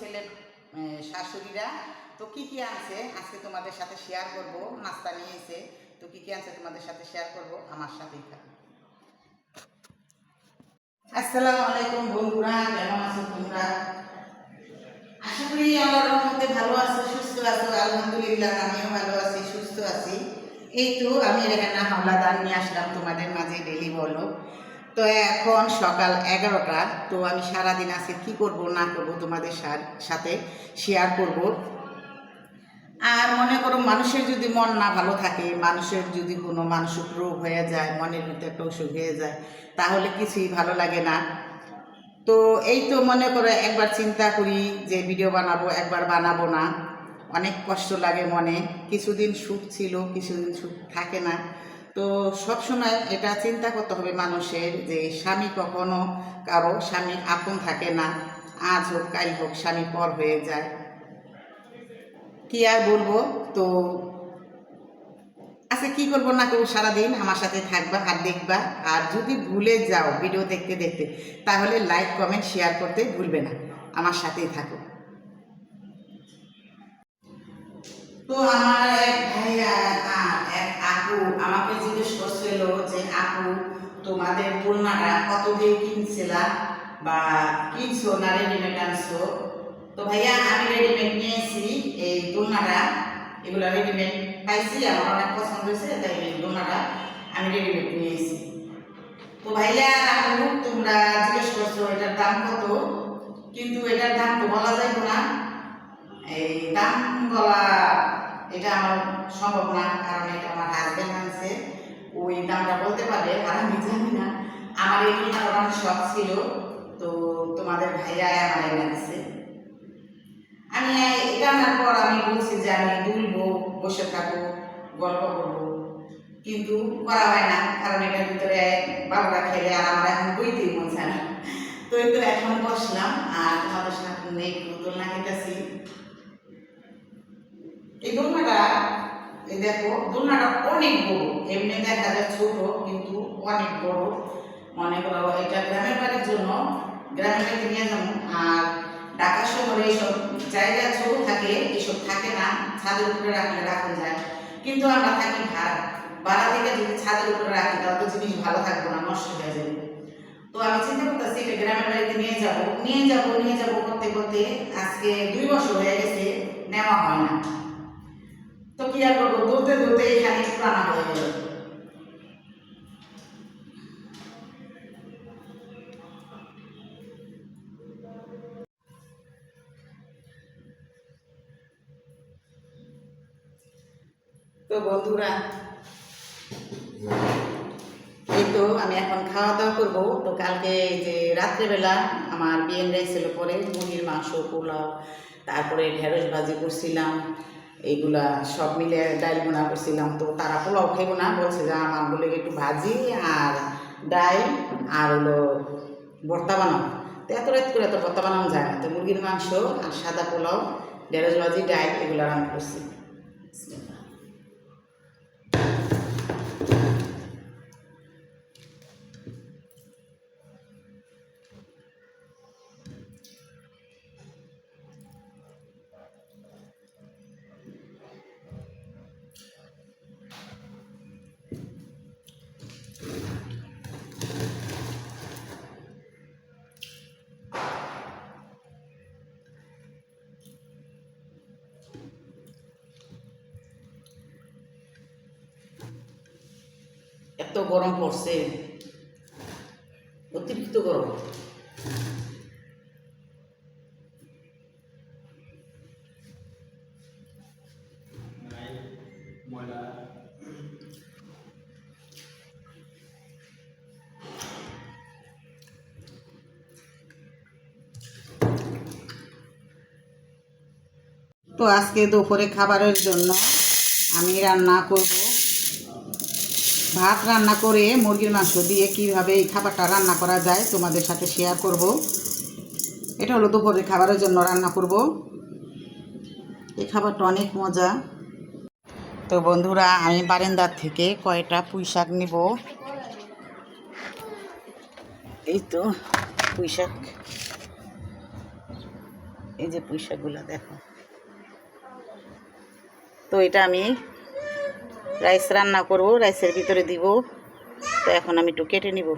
ছেলে শাশুড়িরা, তো কি কি আনছে? আজকে তোমাদের সাথে শেয়ার করব। নাস্তা নিয়ে এসে তো কি কি আনছে তোমাদের সাথে শেয়ার করব? আমার সাথেই থাকো। আসসালামু আলাইকুম বন্ধুরা, কেমন আছো তোমরা? আশা করি আল্লাহর রহমতে ভালো আছো, সুস্থ আছো। আলহামদুলিল্লাহ, আমিও ভালো আছি, সুস্থ আছি। এই তো আমি রেহানা হাওলাদার নিয়ে আসলাম তোমাদের মাঝে ডেলি বলো। তো এখন সকাল এগারোটা, তো আমি সারাদিন আজকে কি করব, না করব তোমাদের সাথে শেয়ার করব। আর মনে করো মানুষের যদি মন না ভালো থাকে, মানুষের যদি কোনো মানসিক রোগ হয়ে যায়, মনের ভিতরে একটা অসুখ হয়ে যায়, তাহলে কিছুই ভালো লাগে না। তো এই তো মনে করো একবার চিন্তা করি যে ভিডিও বানাবো, একবার বানাবো না। অনেক কষ্ট লাগে মনে। কিছুদিন সুখ ছিল, কিছুদিন সুখ থাকে না। তো সব সময় এটা চিন্তা করতে হবে মানুষের যে স্বামী কখনো কারও স্বামী আপন থাকে না, আজ হোক, কাল হোক, স্বামী পর হয়ে যায়। কি আর বলব? তো আচ্ছা কি করব না করব সারাদিন আমার সাথে থাকবা আর দেখবা। আর যদি ভুলে যাও ভিডিও দেখতে দেখতে, তাহলে লাইক কমেন্ট শেয়ার করতে ভুলবে না। আমার সাথেই থাকো। তো আমার এক ভাইয়া এক আপু আমাকে জিজ্ঞেস করছিল যে, আপু, তোমাদের তুলনাটা কত দিয়ে কিনছিলাম বা কিনছো না রেডিমেড আনছো? তো ভাইয়া, আমি রেডিমেড নিয়েছি, এই দোলনাটা, এগুলো রেডিমেড পাইছি, আমার অনেক পছন্দ হয়েছে, তাই এই দোলনাটা আমি রেডিমেড নিয়েছি। তো ভাইয়া আপু তোমরা জিজ্ঞেস করছ, এটার দাম কত? কিন্তু এটার দাম তো বলা যাইব না। এই দাম বলা এটা আমার সম্ভব না, কারণ এটা আমার হাজবেন্ড আনছে। ওই দামটা বলতে পারবে, আর আমি জানি না। আমার এই দোলনাটা অনেক শখ ছিল, তো তোমাদের ভাইয়া আমার এনে দিছে আমি এটা আনার পর আমি বলছি যে আমি দুলবো, বসে থাকব, গল্প করব। কিন্তু করা হয় না, কারণ এটার ভিতরে বাবুরা খেলে আর আমার এখন বইতেই মন চায় না। তো এখন বসলাম, আর তোমাদের সামনে একটু দোলনা খেতেছি এই দোলনাটা, এই দেখো, দোলনাটা অনেক বড়। এমনি দেখা যায় ছোট, কিন্তু অনেক বড়। মনে করো এটা গ্রামের বাড়ির জন্য, গ্রামের বাড়িতে নিয়ে যাব। আর ঢাকা শহরে এইসব জায়গা ছোট থাকে এসব থাকে না, ছাদের উপরে রাখলে রাখা যায়। কিন্তু আমরা থাকি ভাড়া। ভাড়া থেকে যদি ছাদের উপরে রাখি, তাহলে তো জিনিস ভালো থাকবে না, নষ্ট হয়ে যাবে। তো আমি চিন্তা করতেছি, এটা গ্রামের বাড়িতে নিয়ে যাব। নিয়ে যাব নিয়ে যাব করতে করতে আজকে দুই বছর হয়ে গেছে, নেওয়া হয় না। তো কি আর করব? দৌড়তে দৌড়তে এখানে পুরানা হয়ে গেল। তো বন্ধুরা, এই আমি এখন খাওয়া দাওয়া করব। তো কালকে যে আমার বিয়েন ছিল পরে মুরগির মাংস, পোলাও, তারপরে ঢেঁড়স ভাজি করছিলাম। এইগুলা সব মিলে ডাইল বোনা করছিলাম। তো তারা পোলাও খাইব না, বলছে যে আমার বলে একটু ভাজি আর ডাল আর হলো ভর্তা বানাও। তো এত রাত করে তো ভর্তা বানানো যায় না। তো মুরগির মাংস আর সাদা পোলাও, ঢেঁড়স ভাজি ডাল এগুলো রান্না করছি। গরম পড়ছে। অতিরিক্ত গরম। তো আজকে দুপুরে খাবারের জন্য আমি রান্না করব ভাত রান্না করে মুরগির মাংস দিয়ে কীভাবে এই খাবারটা রান্না করা যায় তোমাদের সাথে শেয়ার করব। এটা হলো দুপুরের খাবারের জন্য রান্না করব। এই খাবারটা অনেক মজা। তো বন্ধুরা, আমি বারেন্দার থেকে কয়টা পুঁই শাক নিব? এই তো, পুঁই শাক। এই যে পুঁই শাকগুলো, দেখো। তো এটা আমি রাইস রান্না করব, রাইসের ভিতরে দিব। তো এখন আমি একটু কেটে নিব।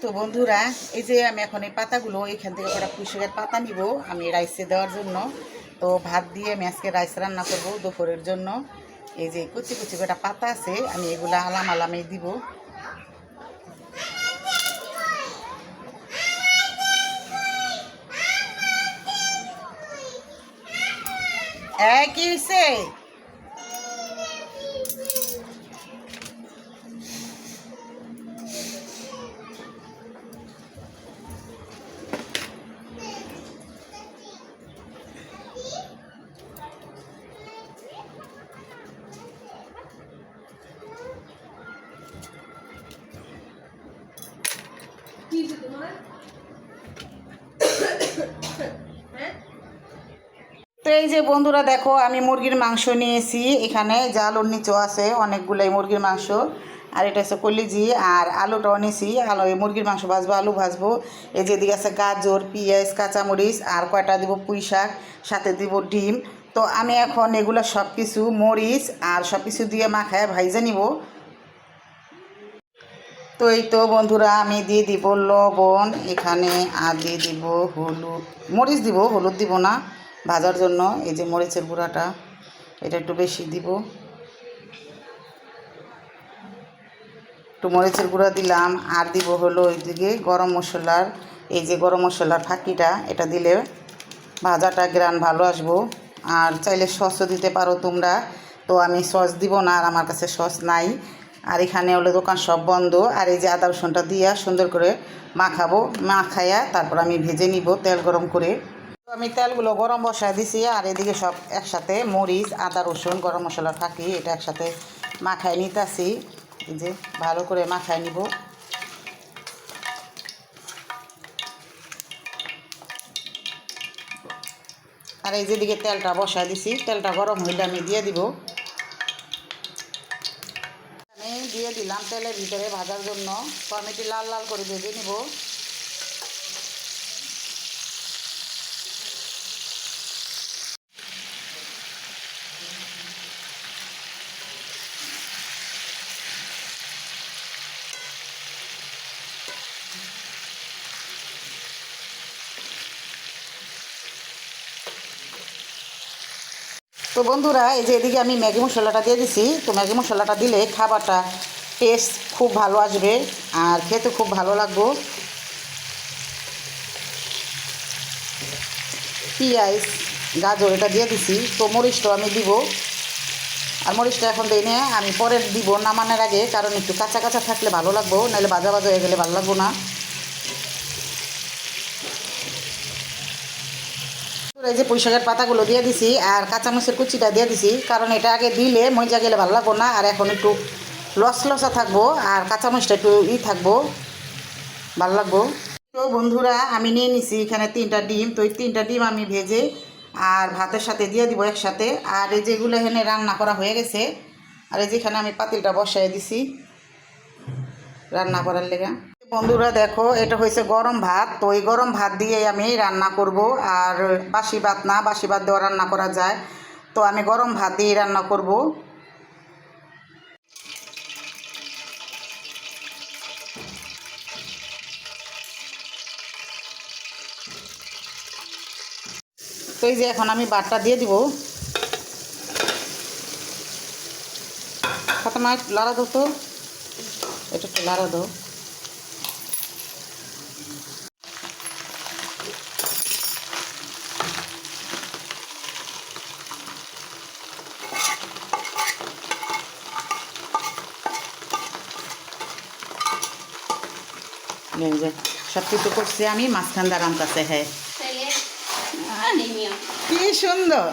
তো বন্ধুরা, এই যে আমি এখন এই পাতাগুলো, এখান থেকে কটা পুঁইশাকের পাতা নিব আমি রাইসে দেওয়ার জন্য। তো ভাত দিয়ে আমি আজকে রাইস রান্না করব দুপুরের জন্য। এই যে কুচি কুচি কটা পাতা আছে, আমি এগুলো আলাম আলামে দিব। এই কি এই যে বন্ধুরা দেখো, আমি মুরগির মাংস নিয়েছি। এখানে জালুর নিচেও আছে, অনেকগুলাই মুরগির মাংস। আর এটা হচ্ছে কলিজি, আর আলুটাও নিয়েছি আলু মুরগির মাংস ভাজবো, আলু ভাজবো। এই যে এদিকে আছে গাজর, পেঁয়াজ, কাঁচামরিচ, আর কয়টা দিব? পুঁই শাক, সাথে দিব ডিম। তো আমি এখন এগুলো সব কিছু মরিচ আর সব কিছু দিয়ে মাখায় ভাইজে নিব। তো এই তো বন্ধুরা, আমি দিয়ে দিব লবণ। এখানে আর দিয়ে দিব হলুদ। মরিচ দিব, হলুদ দিব না। ভাজার জন্য, এই যে মরিচের গুঁড়াটা, এটা একটু বেশি দিব। একটু মরিচের গুঁড়া দিলাম, আর দিব হলো ওইদিকে গরম মশলার, এই যে গরম মশলার ফাঁকিটা, এটা দিলে ভাজাটা গ্রান ভালো আসব। আর চাইলে সসও দিতে পারো তোমরা, তো আমি সস দিব না, আর আমার কাছে সস নাই। আর এখানে হলো দোকান সব বন্ধ, আর এই যে আদা রসুনটা দিয়া সুন্দর করে মাখাবো, মাখাইয়া তারপর আমি ভেজে নিব তেল গরম করে। আমি তেলগুলো গরম বসায় দিছি, আর এদিকে সব একসাথে মরিচ, আদা, রসুন, গরম মশলা থাকি এটা একসাথে মাখায় নিতেছি। যে, ভালো করে মাখায় নিব। আর এই যেদিকে তেলটা বসায় দিছি, তেলটা গরম হইলে আমি দিয়ে দিব। আমি দিয়ে দিলাম তেলের ভিতরে ভাজার জন্য। এটি লাল লাল করে ভেজে নিব। তো বন্ধুরা, এই যে এদিকে আমি ম্যাগি মশলাটা দিয়ে দিছি। তো ম্যাগি মশলাটা দিলে খাবারটা টেস্ট খুব ভালো আসবে আর খেতে খুব ভালো লাগবো। পিঁয়াজ, গাজর, এটা দিয়ে দিছি। তো মরিচটাও আমি দিব। আর মরিচটা এখন দিই না আমি পরে দিব নামানোর আগে, কারণ একটু কাঁচা কাঁচা থাকলে ভালো লাগবো, নাহলে ভাজা ভাজা হয়ে গেলে ভালো লাগবো না। এই যে পুঁইশাকের পাতাগুলো দিয়ে দিছি আর কাঁচামরিচের কুচিটা দিয়ে দিছি, কারণ এটা আগে দিলে মজা গেলে ভালো লাগবো না, আর এখন একটু লস লসা থাকব আর কাঁচামরিচটা একটু ই থাকব, ভালো লাগবো। তো বন্ধুরা, আমি নিয়ে নিছি এখানে তিনটা ডিম, তো এই তিনটা ডিম আমি ভেজে আর ভাতের সাথে দিয়ে দিব একসাথে। আর এই যেগুলো এখানে রান্না করা হয়ে গেছে, আর এই যেখানে আমি পাতিলটা বসাই দিছি, রান্না করার লেগে। বন্ধুরা দেখো, এটা হয়েছে গরম ভাত। তো এই গরম ভাত দিয়ে আমি রান্না করব। আর বাসি ভাত না, বাসি ভাত দেওয়া রান্না করা যায়। তো আমি গরম ভাত দিয়ে রান্না করব। তো এই যে এখন আমি বাটটা দিয়ে দিব। লাড়া দাও তো। এটা একটু লাড়া দাও। যে সব কিছু করছি আমি মাঝখান দাঁড়াম কাছে হ্যাঁ। কি সুন্দর।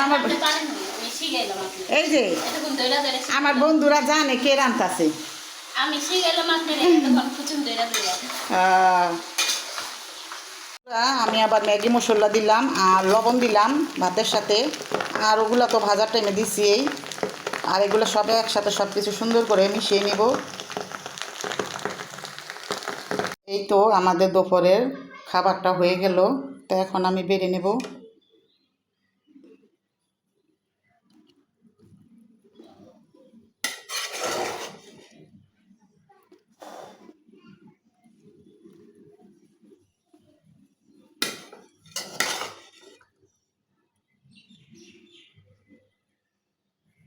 আমার এই যে। আমার বন্ধুরা জানে কে রান্তাছে। আমি আবার ম্যাগি মশলা দিলাম আর লবণ দিলাম ভাতের সাথে। আর ওগুলো তো ভাজার টাইমে দিছি এই। আর এগুলো সব একসাথে সব কিছু সুন্দর করে মিশিয়ে নিব। এই তো আমাদের দুপুরের খাবারটা হয়ে গেল। তো এখন আমি বেড়ে নেব।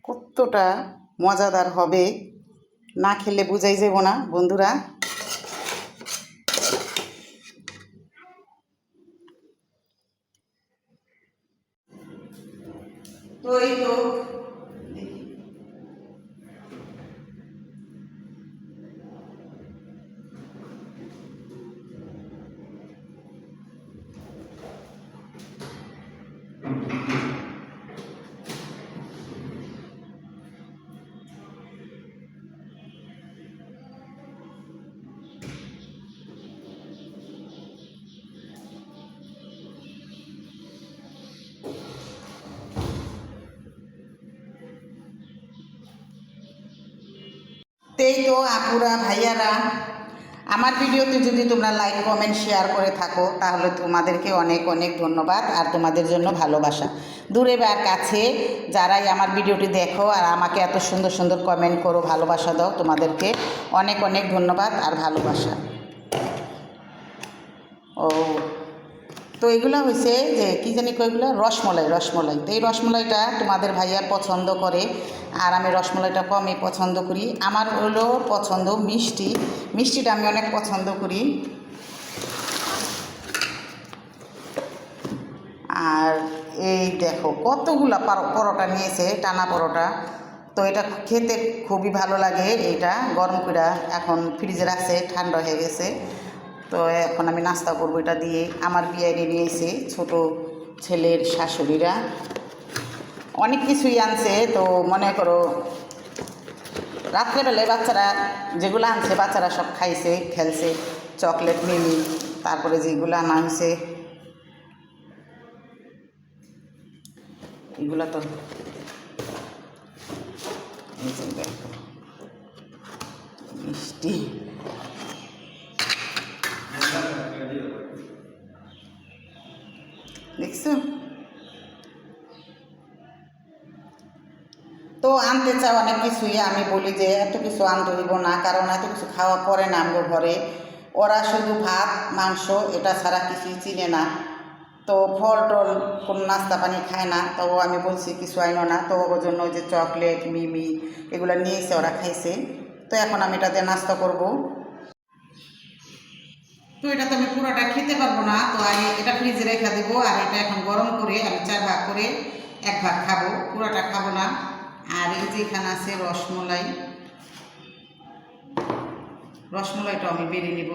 কতটা মজাদার হবে। না খেলে বুঝাই যাব না, বন্ধুরা। তেই তো আপুরা, ভাইয়ারা। আমার ভিডিওতে যদি তোমরা লাইক কমেন্ট শেয়ার করে থাকো, তাহলে তোমাদেরকে অনেক অনেক ধন্যবাদ আর তোমাদের জন্য ভালোবাসা। দূরে বা কাছে যারাই আমার ভিডিওটি দেখো আর আমাকে এত সুন্দর সুন্দর কমেন্ট করো, ভালোবাসা দাও, তোমাদেরকে অনেক অনেক ধন্যবাদ আর ভালোবাসা। ও। তো এগুলো হয়েছে যে কী জানি কইগুলো রসমলাই রসমলাই। তো এই রসমলাইটা তোমাদের ভাইয়া পছন্দ করে আর আমি রসমলাইটা কমই পছন্দ করি। আমার হলো পছন্দ মিষ্টি। মিষ্টিটা আমি অনেক পছন্দ করি। আর এই দেখো, কতগুলা পরোটা নিয়েছে, টানা পরোটা। তো এটা খেতে খুবই ভালো লাগে এইটা। গরম করে এখন ফ্রিজে রাখছে, ঠান্ডা হয়ে গেছে। তো এখন আমি নাস্তা করব এটা দিয়ে। আমার বিয়ারি নিয়েছে ছোট ছেলের শাশুড়িরা। অনেক কিছুই আনছে, তো মনে করো রাত্রেবেলায় বাচ্চারা যেগুলো আনছে, বাচ্চারা সব খাইছে, খেলছে, চকলেট, মিমি, তারপরে যেগুলো আনা হয়েছে এগুলো তো মিষ্টি দেখছ তো আনতে চাও অনেক কিছুই আমি বলি যে এত কিছু আনতে হইব না, কারণ এত কিছু খাওয়া পরে না আমগো ঘরে। ওরা শুধু ভাত, মাংস, এটা ছাড়া কিছুই চিনে না। তো ফল টল কোনো নাস্তা পানি খায় না, তো আমি বলছি কিছু আইনো না। তো ওর জন্য যে চকলেট, মিমি, এগুলো নিয়েছে, ওরা খাইছে। তো এখন আমি এটাতে নাস্তা করব। তো এটা তো আমি পুরোটা খেতে পারব না, তো আমি এটা ফ্রিজে রেখে দেবো। আর এটা এখন গরম করে আমি চার ভাগ করে এক ভাগ খাব। পুরোটা খাব না। আর এই যে এখানে আছে রসমলাই। রসমলাইটা আমি বেড়ে নিব।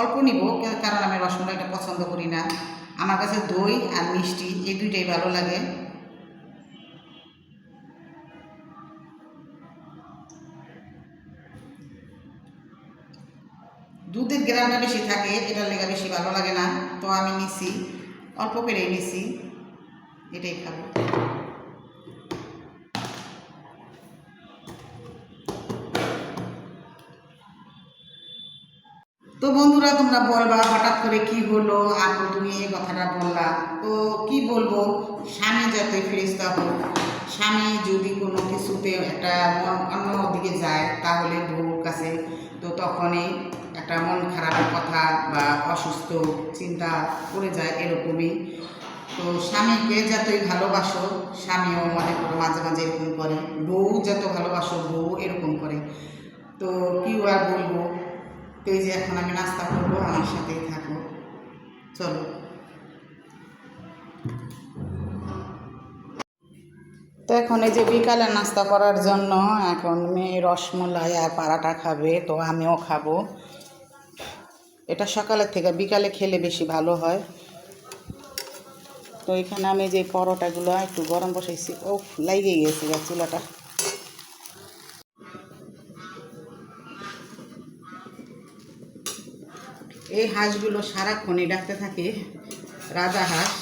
অল্প নিব কারণ আমি রসমলাইটা পছন্দ করি না। আমার কাছে দই আর মিষ্টি, এই দুইটাই ভালো লাগে। দুধের গ্রামটা বেশি থাকে, এটার লেগে বেশি ভালো লাগে না। তো আমি নিছি, অল্প করেই নিছি। এটাই খাব। বন্ধুরা, তোমরা বলবা, হঠাৎ করে কি হলো? আর তুমি এই কথাটা বললা। তো কি বলব? স্বামী যাতে ফেরিস্তা হোক, স্বামী যদি কোনো কিছুতে একটা অন্য দিকে যায়, তাহলে বউর কাছে তো তখনই একটা মন খারাপের কথা বা অসুস্থ চিন্তা করে যায় এরকমই। তো স্বামীকে যতই ভালোবাসো, স্বামীও মনে করো মাঝে মাঝে এরকম করে। বউ যত ভালোবাসো, বউ এরকম করে। তো কি আর বলব? তো এই যে এখন আমি নাস্তা করব, আমার সাথেই থাকো। চলো। তো এখন এই যে বিকালে নাস্তা করার জন্য এখন মেয়ে রসমলাই আর পারাটা খাবে, তো আমিও খাব। এটা সকালের থেকে, বিকালে খেলে বেশি ভালো হয়। তো এখানে আমি যে পরোটাগুলো একটু গরম বসাইছি ও লাগিয়ে গেছে চুলাটা। এই হাঁসগুলো সারাক্ষণই ডাকতে থাকে, রাজা হাঁস।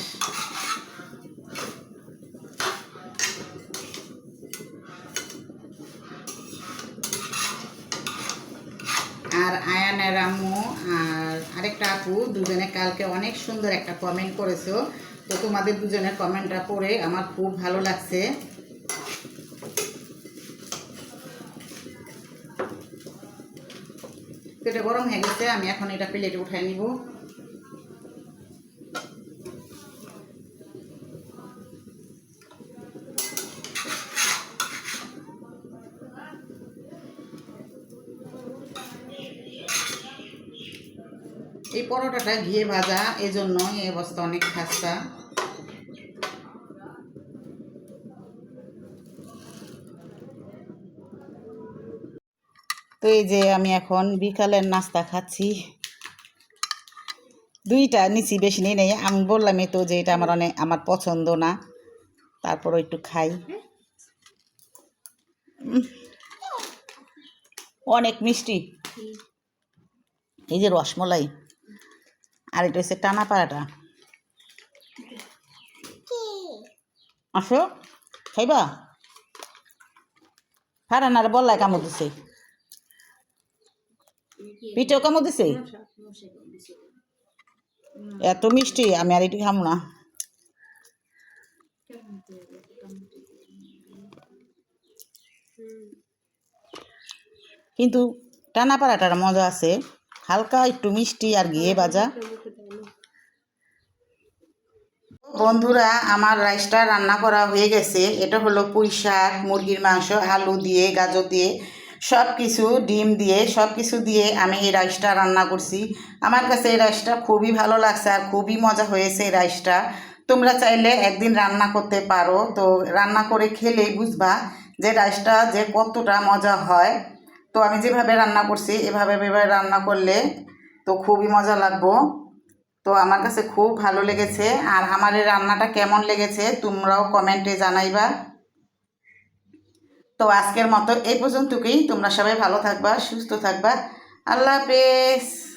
আর আয়ানের আম্মু আর আরেকটা আপু, দুজনে কালকে অনেক সুন্দর একটা কমেন্ট করেছ। তো তোমাদের দুজনের কমেন্টটা পড়ে আমার খুব ভালো লাগছে। তো গরম হয়ে গেছে, আমি এখন এটা প্লেটে উঠাই নিব। এই পরোটাটা ঘিয়ে ভাজা এজন্য এই অবস্থা অনেক খাস্তা। তো এই যে আমি এখন বিকালের নাস্তা খাচ্ছি। দুইটা নিচি বেশি নেই নেই। আমি বললামই তো যে এটা আমার অনেক, আমার পছন্দ না। তারপর একটু খাই। অনেক মিষ্টি। এই যে রসমলাই। আর এটা হচ্ছে টানা পাড়াটা। আসো, খাইবা? ফারানার বললাই কামড় দিছে। পিঠেও কামড় দিছে? এত মিষ্টি আমি আর এটি খামো না। কিন্তু টানা পাড়াটার মজা আছে। হালকা একটু মিষ্টি আর ঘিয়ে ভাজা। বন্ধুরা আমার রাইসটা রান্না করা হয়ে গেছে। এটা হলো পুঁই শাক মুরগির মাংস আলু দিয়ে গাজর দিয়ে। সব কিছু ডিম দিয়ে সব কিছু দিয়ে আমি এই রাইসটা রান্না করছি। আমার কাছে এই রাইসটা খুবই ভালো লাগছে আর খুবই মজা হয়েছে এই রাইসটা। তোমরা চাইলে একদিন রান্না করতে পারো। তো রান্না করে খেলে বুঝবা যে রাইসটা যে কতটা মজা হয়। তো আমি যেভাবে রান্না করছি, এভাবে এভাবে রান্না করলে তো খুবই মজা লাগবো। তো আমার কাছে খুব ভালো লেগেছে। আর আমার এই রান্নাটা কেমন লেগেছে তোমরাও কমেন্টে জানাইবা। তো আজকের মতো এই পর্যন্তকেই। তোমরা সবাই ভালো থাকবা সুস্থ থাকবা। আল্লাহ হাফেজ।